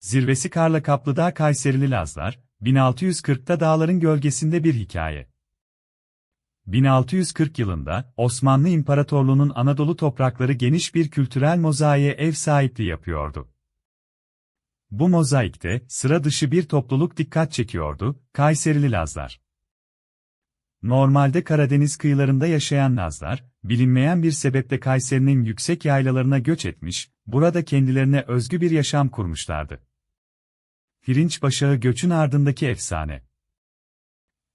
Zirvesi karla kaplı dağ Kayserili Lazlar, 1640'ta dağların gölgesinde bir hikaye. 1640 yılında, Osmanlı İmparatorluğu'nun Anadolu toprakları geniş bir kültürel mozaiğe ev sahipliği yapıyordu. Bu mozaikte, sıra dışı bir topluluk dikkat çekiyordu, Kayserili Lazlar. Normalde Karadeniz kıyılarında yaşayan Lazlar, bilinmeyen bir sebeple Kayseri'nin yüksek yaylalarına göç etmiş, burada kendilerine özgü bir yaşam kurmuşlardı. Pirinç Başağı göçün ardındaki efsane.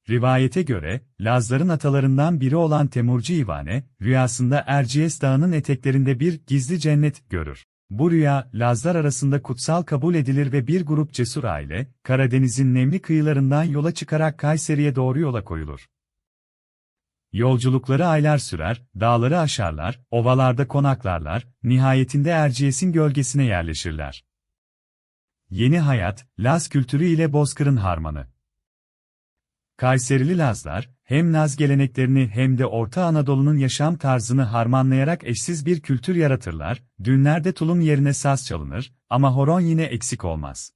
Rivayete göre, Lazların atalarından biri olan Temurci İvane, rüyasında Erciyes Dağı'nın eteklerinde bir gizli cennet görür. Bu rüya, Lazlar arasında kutsal kabul edilir ve bir grup cesur aile, Karadeniz'in nemli kıyılarından yola çıkarak Kayseri'ye doğru yola koyulur. Yolculukları aylar sürer, dağları aşarlar, ovalarda konaklarlar, nihayetinde Erciyes'in gölgesine yerleşirler. Yeni hayat, Laz kültürü ile Bozkır'ın harmanı. Kayserili Lazlar, hem Laz geleneklerini hem de Orta Anadolu'nun yaşam tarzını harmanlayarak eşsiz bir kültür yaratırlar, düğünlerde tulum yerine saz çalınır, ama horon yine eksik olmaz.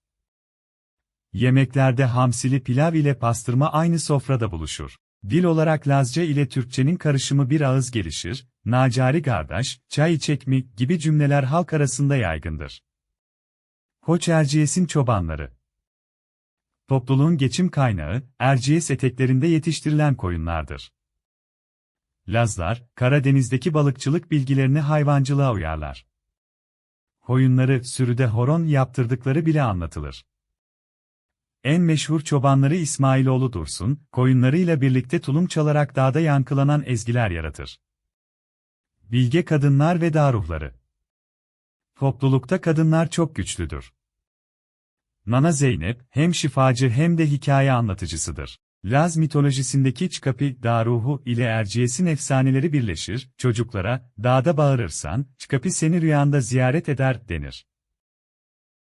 Yemeklerde hamsili pilav ile pastırma aynı sofrada buluşur. Dil olarak Lazca ile Türkçenin karışımı bir ağız gelişir, Nacari kardeş, çay içek mi gibi cümleler halk arasında yaygındır. Koç Erciyes'in çobanları Topluluğun geçim kaynağı, Erciyes eteklerinde yetiştirilen koyunlardır. Lazlar, Karadeniz'deki balıkçılık bilgilerini hayvancılığa uyarlar. Koyunları, sürüde horon yaptırdıkları bile anlatılır. En meşhur çobanları İsmailoğlu Dursun, koyunlarıyla birlikte tulum çalarak dağda yankılanan ezgiler yaratır. Bilge kadınlar ve dağ ruhları. Toplulukta kadınlar çok güçlüdür. Nana Zeynep, hem şifacı hem de hikaye anlatıcısıdır. Laz mitolojisindeki Çkapi, dağ ruhu ile Erciyes'in efsaneleri birleşir, çocuklara, dağda bağırırsan, Çkapi seni rüyanda ziyaret eder, denir.